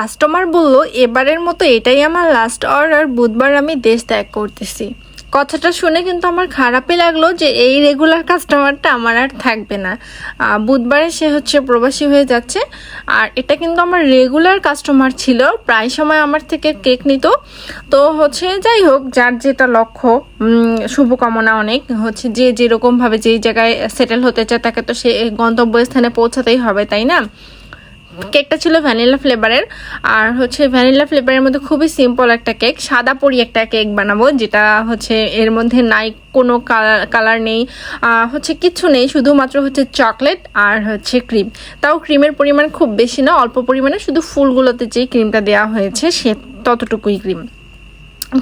Customer বলল, এবারের মতো এটাই আমার লাস্ট অর্ডার বুধবার আমি দেশ ত্যাগ করতেছি। কথাটা শুনে কিন্তু আমার খারাপই লাগল যে এই রেগুলার কাস্টমারটা আমার আর থাকবে না। বুধবারে সে হচ্ছে প্রবাসী হয়ে যাচ্ছে। আর এটা কিন্তু আমার রেগুলার কাস্টমার ছিল, প্রায় সময় আমার থেকে কেক নিত। তো হচ্ছে যাই হোক, যার যেটা লক্ষ্য শুভকামনা অনেক। হচ্ছে যে যেরকমভাবে যেই জায়গায় সেটেল হতে চায়, তাকে তো সে গন্তব্যস্থানে পৌঁছাতেই হবে, তাই না? কেকটা ছিল ভ্যানিলা ফ্লেভারের। আর হচ্ছে ভ্যানিলা ফ্লেভারের মধ্যে খুবই সিম্পল একটা কেক, সাদা পরি একটা কেক বানাবো, যেটা হচ্ছে এর মধ্যে নাই কোনো কালার নেই। হচ্ছে কিচ্ছু নেই, শুধুমাত্র হচ্ছে চকলেট আর হচ্ছে ক্রিম তাও ক্রিমের পরিমাণ খুব বেশি না, অল্প পরিমাণে, শুধু ফুলগুলোতে যেই ক্রিমটা দেওয়া হয়েছে, সে ততটুকুই ক্রিম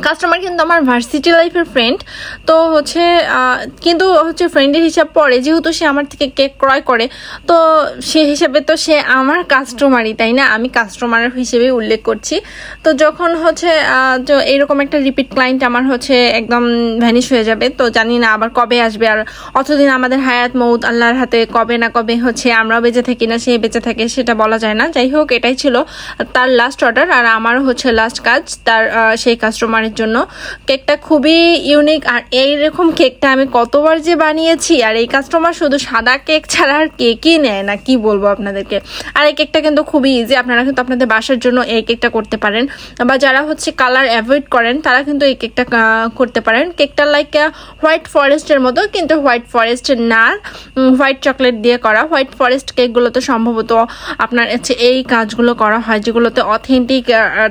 কাস্টমার কিন্তু আমার ভার্সিটি লাইফের ফ্রেন্ড তো হচ্ছে কিন্তু হচ্ছে ফ্রেন্ডের হিসাব পড়ে যেহেতু সে আমার থেকে কেক ক্রয় করে, তো সে হিসাবে তো সে আমার কাস্টমারই তাই না? আমি কাস্টমার হিসেবে উল্লেখ করছি। তো যখন হচ্ছে তো এরকম একটা রিপিট ক্লায়েন্ট আমার হচ্ছে একদম ভ্যানিশ হয়ে যাবে, তো জানি না আবার কবে আসবে, আর অতদিন আমাদের হায়াত মৌত, আল্লাহর হাতে কবে না কবে হচ্ছে আমরাও বেঁচে থাকি না, সে বেঁচে থাকে, সেটা বলা যায় না। যাই হোক, এটাই ছিল তার লাস্ট অর্ডার আর আমারও হচ্ছে লাস্ট কাজ, তার সেই সেই কাস্টমারের জন্য। কেকটা খুবই ইউনিক আর এইরকম কেকটা আমি কতবার যে বানিয়েছি আর এই কাস্টমার শুধু সাদা কেক ছাড়া আর কেকই নেয় না, কি বলব আপনাদেরকে? আর এই কেকটা কিন্তু খুবই ইজি আপনারা কিন্তু আপনাদের বাসার জন্য এই কেকটা করতে পারেন। বা যারা হচ্ছে কালার অ্যাভয়েড করেন, তারা কিন্তু এই কেকটা করতে পারেন। কেকটা লাইক হোয়াইট ফরেস্টের মতো, কিন্তু হোয়াইট ফরেস্ট না হোয়াইট চকলেট দিয়ে করা। হোয়াইট ফরেস্ট কেকগুলোতে সম্ভবত আপনার হচ্ছে এই কাজগুলো করা হয়, যেগুলোতে অথেন্টিক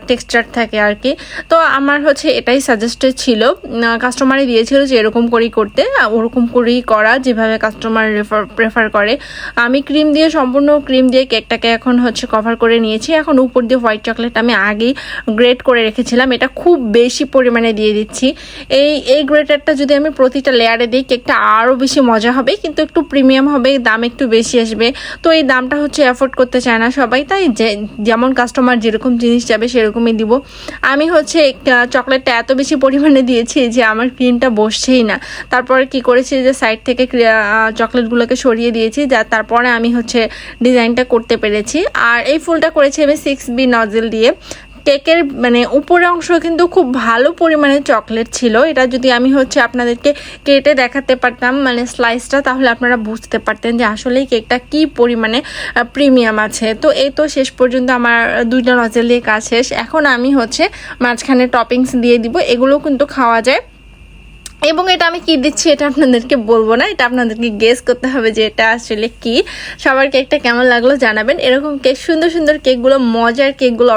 টেক্সচার থাকে আর কি। তো আমার হচ্ছে এটাই সাজেস্টেড ছিল। কাস্টমারে দিয়েছিল যে এরকম করেই করতে ওরকম করেই করা, যেভাবে কাস্টমার রেফার প্রেফার করে। আমি ক্রিম দিয়ে, সম্পূর্ণ ক্রিম দিয়ে কেকটাকে এখন হচ্ছে কভার করে নিয়েছি। এখন উপর দিয়ে হোয়াইট চকলেট আমি আগেই গ্রেট করে রেখেছিলাম। এটা খুব বেশি পরিমাণে দিয়ে দিচ্ছি। এই এই গ্রেটারটা যদি আমি প্রতিটা লেয়ারে দিই কেকটা আরও বেশি মজা হবে, কিন্তু একটু প্রিমিয়াম হবে, দাম একটু বেশি আসবে। তো এই দামটা হচ্ছে অ্যাফোর্ড করতে চায় না সবাই। তাই যেমন কাস্টমার যেরকম জিনিস যাবে সেরকমই দিব। আমি হচ্ছে চকলেটটা এত বেশি পরিমাণে দিয়েছি যে আমার ক্রিমটা বসছেই না। তারপরে কি করেছি যে সাইড থেকে চকলেটগুলোকে সরিয়ে দিয়েছি যা তারপরে আমি হচ্ছে ডিজাইনটা করতে পেরেছি। আর এই ফুলটা করেছি আমি সিক্স বি নজেল দিয়ে। কেকের মানে উপরের অংশ কিন্তু খুব ভালো পরিমাণে চকলেট ছিল। এটা যদি আমি হচ্ছে আপনাদেরকে কেটে দেখাতে পারতাম মানে স্লাইসটা তাহলে আপনারা বুঝতে পারতেন যে আসলেই কেকটা কি পরিমাণে প্রিমিয়াম আছে। তো এই তো শেষ পর্যন্ত আমার দুইটা নজেল দিয়ে কাজ শেষ। এখন আমি হচ্ছে মাঝখানে টপিংস দিয়ে দিব, এগুলো কিন্তু খাওয়া যায়। এবং এটা আমি কি দিচ্ছি, এটা আপনাদেরকে বলব না। এটা আপনাদেরকে গেস করতে হবে যে এটা আসলে কি। সবার কেকটা কেমন লাগল জানাবেন। এরকম কেক সুন্দর সুন্দর কেকগুলো মজার কেকগুলো